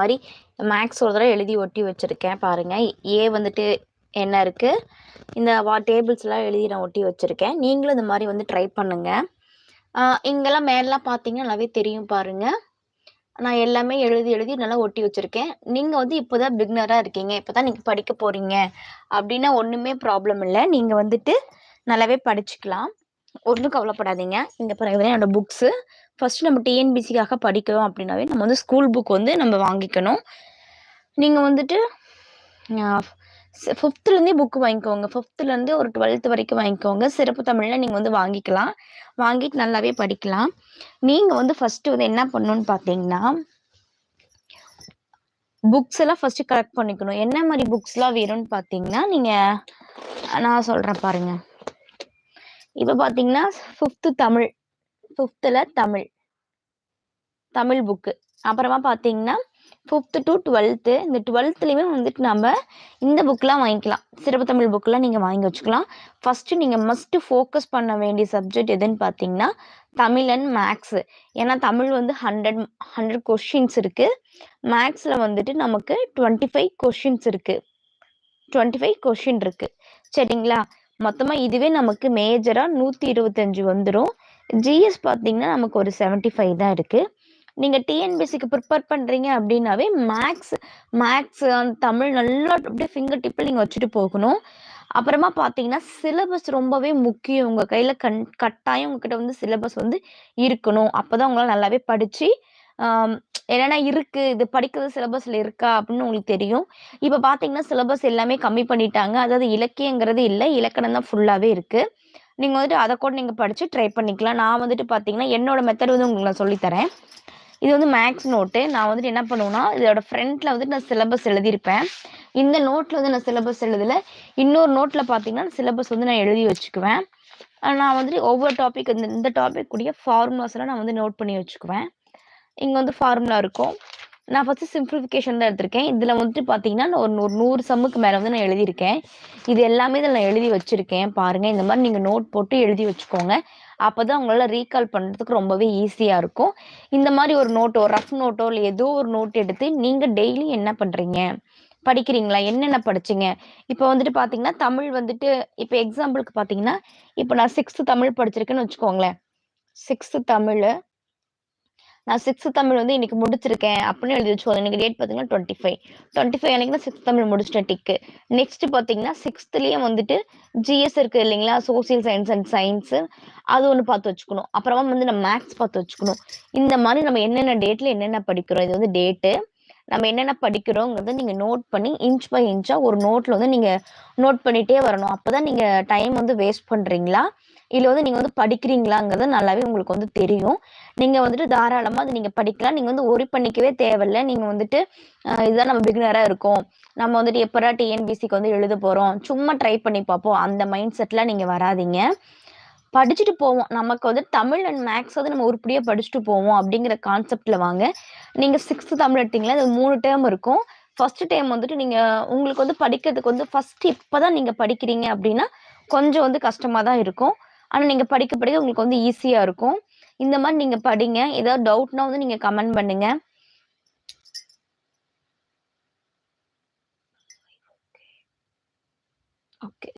மாதிரி மேக்ஸ் ஒரு தடவை எழுதி ஒட்டி வச்சுருக்கேன் பாருங்கள் ஏ வந்துட்டு என்ன இருக்குது இந்த வா டேபிள்ஸ்லாம் எழுதி நான் ஒட்டி வச்சுருக்கேன். நீங்களும் இந்த மாதிரி வந்து ட்ரை பண்ணுங்கள் இங்கெல்லாம் மேலாம் பார்த்தீங்கன்னா நல்லாவே தெரியும் பாருங்கள் நான் எல்லாமே எழுதி எழுதி நல்லா ஒட்டி வச்சுருக்கேன். நீங்கள் வந்து இப்போ தான் பிக்னராக இருக்கீங்க. இப்போ தான் நீங்கள் படிக்க போகிறீங்க அப்படின்னா ஒன்றுமே ப்ராப்ளம் இல்லை. நீங்கள் வந்துட்டு நல்லாவே படிச்சுக்கலாம். ஒன்றும் கவலைப்படாதீங்க. இங்கே பிறகு என்னோடய புக்ஸு ஃபர்ஸ்ட் நம்ம டிஎன்பிசிக்காக படிக்கிறோம் அப்படின்னாவே நம்ம வந்து ஸ்கூல் புக் வந்து நம்ம வாங்கிக்கணும். நீங்கள் வந்துட்டு ஃபிஃப்த்துலேருந்தே புக்கு வாங்கிக்கோங்க. ஃபிஃப்த்துலேருந்து ஒரு டுவெல்த்து வரைக்கும் வாங்கிக்கோங்க. சிறப்பு தமிழில் நீங்கள் வந்து வாங்கிக்கலாம். வாங்கிட்டு நல்லாவே படிக்கலாம். நீங்கள் வந்து ஃபஸ்ட்டு வந்து என்ன பண்ணணும்னு பார்த்தீங்கன்னா புக்ஸ் எல்லாம் ஃபஸ்ட்டு கலெக்ட் பண்ணிக்கணும். என்ன மாதிரி புக்ஸ்லாம் வேணும்னு பார்த்தீங்கன்னா நீங்கள் நான் சொல்கிறேன் பாருங்கள் இப்போ பார்த்தீங்கன்னா ஃபிஃப்த்து தமிழ். ஃபிஃப்த்தில் தமிழ். தமிழ் புக்கு அப்புறமா பார்த்தீங்கன்னா ஃபிஃப்த்து டு டுவெல்த்து இந்த டுவெல்த்துலேயுமே வந்துட்டு நம்ம இந்த புக்கெலாம் வாங்கிக்கலாம். சிறப்பு தமிழ் புக்கெலாம் நீங்கள் வாங்கி வச்சுக்கலாம். ஃபஸ்ட்டு நீங்கள் மஸ்ட்டு ஃபோக்கஸ் பண்ண வேண்டிய சப்ஜெக்ட் எதுன்னு பார்த்தீங்கன்னா தமிழ் அண்ட் மேக்ஸு ஏன்னா தமிழ் வந்து ஹண்ட்ரட் ஹண்ட்ரட் கொஷின்ஸ் இருக்குது மேக்ஸில் வந்துட்டு நமக்கு டுவெண்ட்டி ஃபைவ் கொஷின்ஸ் இருக்குது டுவெண்ட்டி ஃபைவ் கொஷின் இருக்குது சரிங்களா? மொத்தமாக இதுவே நமக்கு மேஜராக நூற்றி இருபத்தஞ்சி வந்துடும் ஜிஎஸ் பார்த்தீங்கன்னா நமக்கு ஒரு செவன்ட்டி ஃபைவ் தான் இருக்குது நீங்கள் டிஎன்பிசிக்கு ப்ரிப்பேர் பண்ணுறீங்க அப்படின்னாவே மேக்ஸ் மேக்ஸ் தமிழ் நல்லா அப்படியே ஃபிங்கர் டிப்பில் நீங்கள் வச்சுட்டு போகணும். அப்புறமா பார்த்தீங்கன்னா சிலபஸ் ரொம்பவே முக்கியம். உங்கள் கையில் கண் கட்டாயம் உங்ககிட்ட வந்து சிலபஸ் வந்து இருக்கணும். அப்போ தான் உங்களால் நல்லாவே படித்து என்னென்ன இருக்குது இது படிக்கிறது சிலபஸில் இருக்கா அப்படின்னு உங்களுக்கு தெரியும். இப்போ பார்த்தீங்கன்னா சிலபஸ் எல்லாமே கம்மி பண்ணிட்டாங்க. அதாவது இலக்கியங்கிறது இல்லை இலக்கணம் தான் ஃபுல்லாகவே இருக்குது நீங்கள் வந்துட்டு அதை கூட நீங்கள் படித்து ட்ரை பண்ணிக்கலாம். நான் வந்துட்டு பார்த்தீங்கன்னா என்னோட மெத்தட் வந்து உங்களுக்கு நான் சொல்லித்தரேன் இது வந்து மேக்ஸ் நோட்டு நான் வந்துட்டு என்ன பண்ணுவேன்னா இதோட ஃப்ரண்ட்டில் வந்துட்டு நான் சிலபஸ் எழுதியிருப்பேன். இந்த நோட்டில் வந்து நான் சிலபஸ் எழுதல. இன்னொரு நோட்டில் பார்த்தீங்கன்னா சிலபஸ் வந்து நான் எழுதி வச்சுக்குவேன். நான் வந்துட்டு ஒவ்வொரு டாபிக் இந்த இந்த டாபிக் கூடிய ஃபார்முலாஸ்லாம் நான் வந்து நோட் பண்ணி வச்சுக்குவேன். இங்கே வந்து ஃபார்முலா இருக்கும். நான் ஃபர்ஸ்ட் சிம்பிளிஃபிகேஷன் தான் எடுத்திருக்கேன். இதில் வந்துட்டு பார்த்தீங்கன்னா நான் ஒரு ஒரு நூறு சம்முக்கு மேலே வந்து நான் எழுதியிருக்கேன். இது எல்லாமே இதில் நான் எழுதி வச்சுருக்கேன். பாருங்கள் இந்த மாதிரி நீங்கள் நோட் போட்டு எழுதி வச்சுக்கோங்க. அப்போ தான் உங்களால் ரீகால் பண்ணுறதுக்கு ரொம்பவே ஈஸியாக இருக்கும். இந்த மாதிரி ஒரு நோட்டோ ரஃப் நோட்டோ இல்லை ஏதோ ஒரு நோட் எடுத்து நீங்கள் டெய்லி என்ன பண்ணுறீங்க படிக்கிறீங்களா? என்னென்ன படிச்சீங்க? இப்போ வந்துட்டு பார்த்தீங்கன்னா தமிழ் வந்துட்டு இப்போ எக்ஸாம்பிளுக்கு பார்த்தீங்கன்னா இப்போ நான் சிக்ஸ்த்து தமிழ் படிச்சிருக்கேன்னு வச்சுக்கோங்களேன். சிக்ஸ்த்து தமிழ் நான் சிக்ஸ்த்து தமிழ் வந்து இன்னைக்கு முடிச்சிருக்கேன். அப்படின்னு எழுதி வச்சுக்கோங்க. இன்னைக்கு டேட் பார்த்தீங்கன்னா டுவெண்ட்டி ஃபைவ் டுவெண்ட்டி ஃபைவ் அன்னைக்கு நான் சிக்ஸ்த் தமிழ் முடிச்சிட்டேன் டிக்கு நெக்ஸ்ட் பார்த்தீங்கன்னா சிக்ஸ்த்துலேயே வந்துட்டு ஜிஎஸ் இருக்குது இல்லைங்களா? சோசியல் சயின்ஸ் அண்ட் சயின்ஸு அது ஒன்று பார்த்து வச்சுக்கணும். அப்புறமா வந்து நம்ம மேக்ஸ் பார்த்து வச்சுக்கணும். இந்த மாதிரி நம்ம என்னென்ன டேட்டில் என்னென்ன படிக்கிறோம்? இது வந்து டேட்டு நம்ம என்னென்ன படிக்கிறோங்கிறத நீங்கள் நோட் பண்ணி இன்ச் பை இன்ச்சாக ஒரு நோட்டில் வந்து நீங்கள் நோட் பண்ணிகிட்டே வரணும். அப்போ தான் நீங்கள் டைம் வந்து வேஸ்ட் பண்ணுறீங்களா இல்லை வந்து நீங்கள் வந்து படிக்கிறீங்களாங்கிறது நல்லாவே உங்களுக்கு வந்து தெரியும். நீங்கள் வந்துட்டு தாராளமாக அது நீங்கள் படிக்கலாம். நீங்கள் வந்து ஒரி பண்ணிக்கவே தேவையில்லை. நீங்கள் வந்துட்டு இதுதான் நம்ம பிகினராக இருக்கோம். நம்ம வந்துட்டு எப்படா டிஎன்பிசிக்கு வந்து எழுத போகிறோம் சும்மா ட்ரை பண்ணி பார்ப்போம். அந்த மைண்ட் செட்டில் நீங்கள் வராதிங்க. படிச்சுட்டு போவோம். நமக்கு வந்து தமிழ் அண்ட் மேக்ஸ் வந்து நம்ம உருப்படியாக படிச்சுட்டு போவோம் அப்படிங்கிற கான்செப்டில் வாங்க. நீங்கள் சிக்ஸ்த்து தமிழ் எடுத்தீங்களா? அது மூணு டேர்ம் இருக்கும். ஃபர்ஸ்ட் டைம் வந்துட்டு நீங்கள் உங்களுக்கு வந்து படிக்கிறதுக்கு வந்து ஃபர்ஸ்ட் இப்போ தான் நீங்கள் படிக்கிறீங்க அப்படின்னா கொஞ்சம் வந்து கஷ்டமாக தான் இருக்கும். ஆனால் நீங்கள் படிக்க படிக்க உங்களுக்கு வந்து ஈஸியாக இருக்கும். இந்த மாதிரி நீங்கள் படிங்க. ஏதாவது டவுட்னா வந்து நீங்கள் கமெண்ட் பண்ணுங்க. ஓகே